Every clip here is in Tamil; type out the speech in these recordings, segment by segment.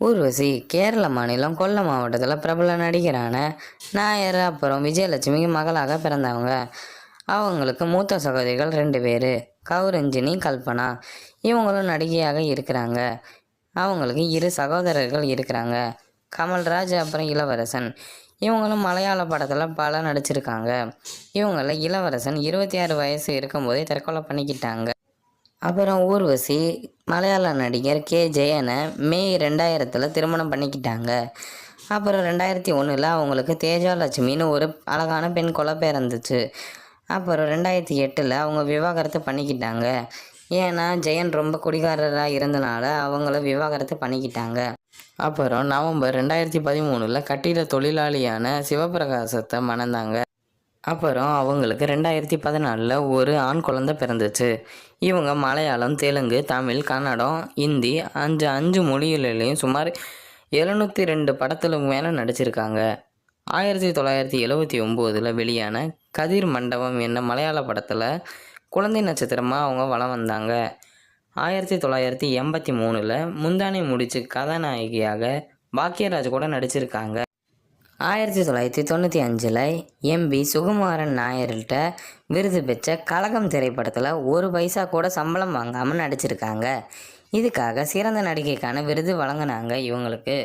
ஊர்வசி கேரள மாநிலம் கொல்லம் மாவட்டத்தில் பிரபல நடிகரான நாயர் அப்புறம் விஜயலட்சுமிக்கு மகளாக பிறந்தவங்க. அவங்களுக்கு மூத்த சகோதரிகள் ரெண்டு பேர் கௌரஞ்சினி கல்பனா. இவங்களும் நடிகையாக இருக்கிறாங்க. அவங்களுக்கு இரு சகோதரர்கள் இருக்கிறாங்க. கமல்ராஜ் அப்புறம் இளவரசன். இவங்களும் மலையாள படத்தில் பல நடிச்சிருக்காங்க. இவங்கள இளவரசன் இருபத்தி ஆறு வயசு இருக்கும்போதே தற்கொலை பண்ணிக்கிட்டாங்க. அப்புறம் ஊர்வசி மலையாள நடிகர் கே. ஜெயனை மே ரெண்டாயிரத்தில் திருமணம் பண்ணிக்கிட்டாங்க. அப்புறம் ரெண்டாயிரத்தி ஒன்றில் அவங்களுக்கு தேஜாலட்சுமின்னு ஒரு அழகான பெண் குழந்தை பிறந்துச்சு. அப்புறம் ரெண்டாயிரத்தி எட்டில் அவங்க விவாகரத்து பண்ணிக்கிட்டாங்க. ஏன்னா ஜெயன் ரொம்ப குடிகாரராக இருந்தனால அவங்கள விவாகரத்து பண்ணிக்கிட்டாங்க. அப்புறம் நவம்பர் ரெண்டாயிரத்தி பதிமூணில் கட்டிட தொழிலாளியான சிவபிரகாசத்தை மணந்தாங்க. அப்புறம் அவங்களுக்கு ரெண்டாயிரத்தி பதினாலில் ஒரு ஆண் குழந்தை பிறந்துச்சு. இவங்க மலையாளம் தெலுங்கு தமிழ் கன்னடம் ஹிந்தி அஞ்சு அஞ்சு மொழிகளிலையும் சுமார் எழுநூற்றி ரெண்டு படத்தில் மேலே நடிச்சிருக்காங்க. ஆயிரத்தி தொள்ளாயிரத்தி எழுவத்தி ஒம்போதில் வெளியான கதிர் மண்டபம் என்ன மலையாள படத்தில் குழந்தை நட்சத்திரமாக அவங்க வளம் வந்தாங்க. ஆயிரத்தி தொள்ளாயிரத்தி எண்பத்தி மூணில் முந்தானை முடிச்சு கதாநாயகியாக பாக்யராஜ் கூட நடிச்சிருக்காங்க. ஆயிரத்தி தொள்ளாயிரத்தி தொண்ணூற்றி அஞ்சில் எம்பி சுகுமாரன் நாயர்கிட்ட விருது பெற்ற கலகம் திரைப்படத்தில் ஒரு பைசா கூட சம்பளம் வாங்காமல் நடிச்சிருக்காங்க. இதுக்காக சிறந்த நடிகைக்கான விருது வழங்கினாங்க இவங்களுக்கு.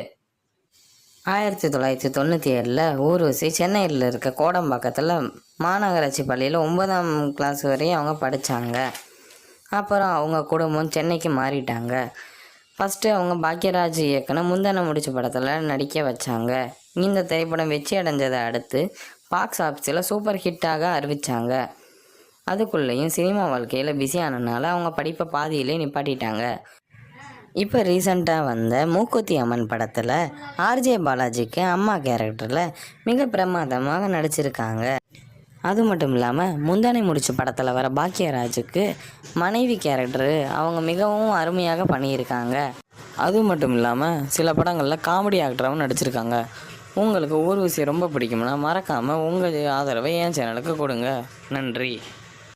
ஆயிரத்தி தொள்ளாயிரத்தி தொண்ணூற்றி ஏழில் ஊர்வசி சென்னையில் இருக்க கோடம்பாக்கத்தில் மாநகராட்சி பள்ளியில் ஒன்பதாம் கிளாஸ் வரையும் அவங்க படித்தாங்க அப்புறம் அவங்க குடும்பம் சென்னைக்கு மாறிட்டாங்க. ஃபஸ்ட்டு அவங்க பாக்யராஜ் இயக்குன முந்தன முடிச்ச படத்தில் நடிக்க வச்சாங்க. இந்த திரைப்படம் வெற்றி அடைஞ்சதை அடுத்து பாக்ஸ் ஆஃபீஸில் சூப்பர் ஹிட்டாக அறிவித்தாங்க அதுக்குள்ளேயும் சினிமா வாழ்க்கையில் பிஸி அவங்க படிப்பை பாதியிலே நிப்பாட்டிட்டாங்க. இப்போ ரீசண்டாக வந்த மூக்குத்தி அம்மன் படத்தில் ஆர்ஜே பாலாஜிக்கு அம்மா கேரக்டரில் மிக பிரமாதமாக நடிச்சிருக்காங்க. அது மட்டும் இல்லாமல் முந்தானை முடிச்சு படத்தில் வர பாக்கியராஜுக்கு மனைவி கேரக்டரு அவங்க மிகவும் அருமையாக பண்ணியிருக்காங்க. அது மட்டும் இல்லாமல் சில படங்களில் காமெடி ஆக்டராகவும் நடிச்சிருக்காங்க. உங்களுக்கு ஊர்வசி ரொம்ப பிடிக்கும்னா மறக்காமல் உங்கள் ஆதரவை என் சேனலுக்கு கொடுங்க. நன்றி.